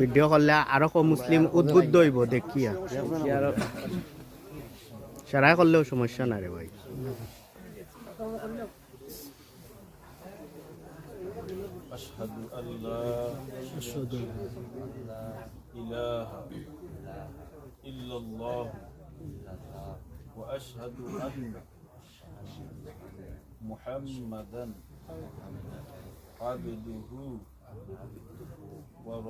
video করলে আরো কম মুসলিম উদ্বুদ্ধ হইব দেখিয়া সারাই করলেও সমস্যা না রে ভাই أشهد أن لا إله إلا الله وأشهد أن محمدا عبده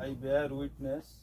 I bear witness